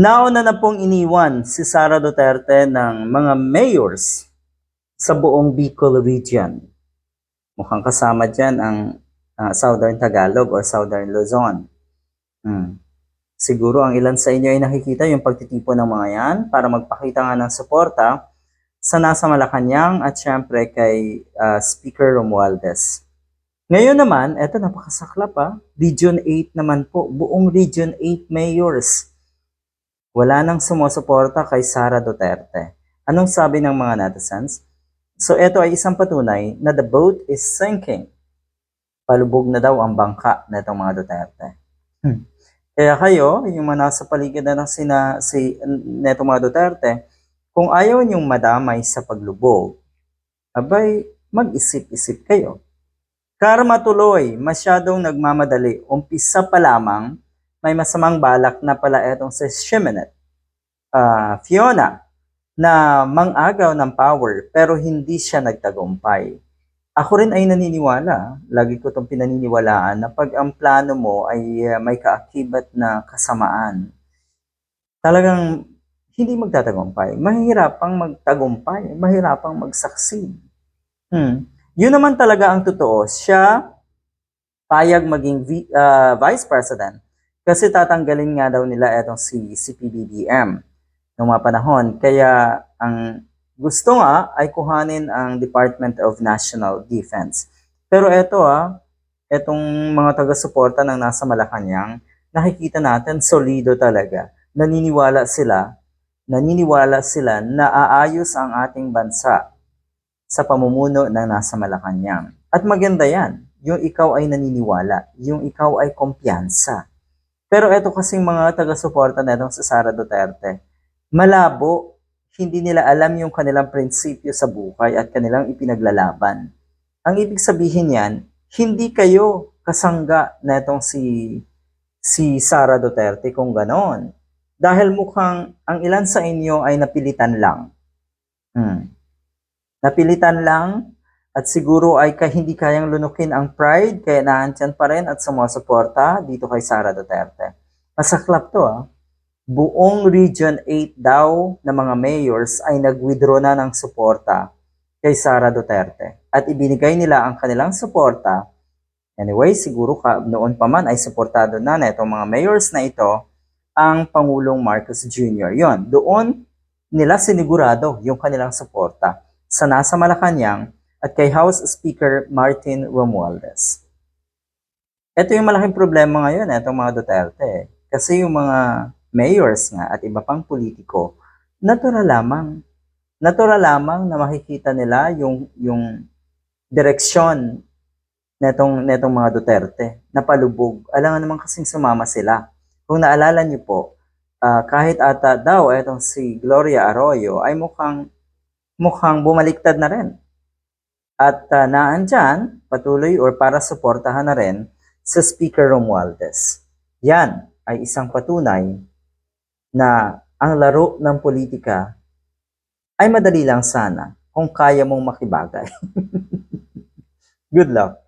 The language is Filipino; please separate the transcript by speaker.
Speaker 1: Nauna na pong iniwan si Sara Duterte ng mga mayors sa buong Bicol region. Mukhang kasama dyan ang ah, Southern Tagalog or Southern Luzon. Hmm. Siguro ang ilan sa inyo ay nakikita yung pagtitipon ng mga yan para magpakita nga ng suporta sa nasa Malacanang at syempre kay ah, Speaker Romualdez. Ngayon naman, eto napakasaklap ha, Region 8 naman po, buong Region 8 mayors wala nang sumusuporta kay Sara Duterte. Anong sabi ng mga netizens? So ito ay isang patunay na the boat is sinking. Palubog na daw ang bangka na itong mga Duterte. Hmm. Kaya kayo, yung mga nasa paligid na ng sina, si, netong mga Duterte, kung ayaw niyong madamay sa paglubog, abay, mag-isip-isip kayo. Karma tuloy, masyadong nagmamadali. Umpisa pa lamang, may masamang balak na pala etong si Shimonette, ah, Fiona, na mangagaw ng power pero hindi siya nagtagumpay. Ako rin ay naniniwala, lagi ko itong pinaniniwalaan na pag ang plano mo ay ah, may kaakibat na kasamaan, talagang hindi magtatagumpay. Mahirapang magtagumpay, mahirapang mag-succeed. Hmm. Yun naman talaga ang totoo. Siya payag maging vi- ah, vice president kasi tatanggalin nga daw nila etong si, si PBBM noong mga panahon. Kaya ang gusto nga ay kuhanin ang Department of National Defense. Pero eto ah, etong mga taga-suporta ng nasa Malacanang, nakikita natin solido talaga. Naniniwala sila, naniniwala sila na aayos ang ating bansa sa pamumuno ng nasa Malacanang. At maganda yan, yung ikaw ay naniniwala, yung ikaw ay kumpiyansa. Pero eto kasing mga taga-suporta na sa Sara Duterte, malabo, hindi nila alam yung kanilang prinsipyo sa buhay at kanilang ipinaglalaban. Ang ibig sabihin yan, hindi kayo kasangga na itong si, si Sara Duterte kung ganon. Dahil mukhang ang ilan sa inyo ay napilitan lang. Hmm. Napilitan lang at siguro ay ka, hindi kayang lunukin ang pride kaya naandyan pa rin at sumusuporta dito kay Sara Duterte. Masaklap to ah. Buong Region 8 daw na mga mayors ay nag-withdraw na ng suporta kay Sara Duterte. At ibinigay nila ang kanilang suporta. Anyway, siguro ka, noon pa man ay suportado na na itong mga mayors na ito ang Pangulong Marcos Jr. Yon, doon nila sinigurado yung kanilang suporta sa nasa Malacanang at kay House Speaker Martin Romualdez. Ito yung malaking problema ngayon, itong mga Duterte. Kasi yung mga mayors nga at iba pang politiko, natural lamang. Natural lamang na makikita nila yung, yung direksyon netong, netong mga Duterte na palubog. Alam naman kasing sumama sila. Kung naalala niyo po, ah, kahit ata daw itong si Gloria Arroyo ay mukhang mukhang bumaliktad na rin. At uh, naandyan, patuloy or para suportahan na rin sa Speaker Romualdez. Yan ay isang patunay na ang laro ng politika ay madali lang sana kung kaya mong makibagay. Good luck.